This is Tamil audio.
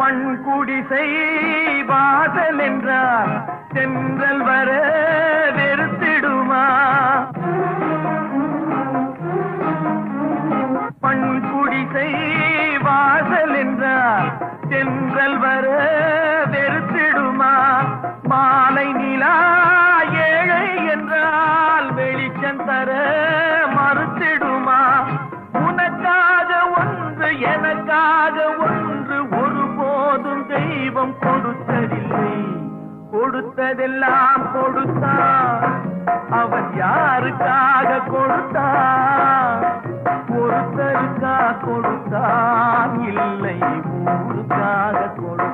மண் குடிசை வாசல் என்றார் சென்றல் வர வெறுத்திடுமா? மண் குடிசை வாசல் என்றார் சென்றல் வர வெறுத்திடுமா? மாலை நிலா ஏழை என்றால் வெளிச்சம் தர மறுத்திடுமா? உனக்காக ஒன்று எனக்காக ஒன்று தெய்வம் கொடுத்ததில்லை. கொடுத்ததெல்லாம் கொடுத்தா அவன் யாருக்காக கொடுத்தா ஒருத்தருக்கா கொடுத்தான் இல்லை ஊருக்காக ஊருக்கு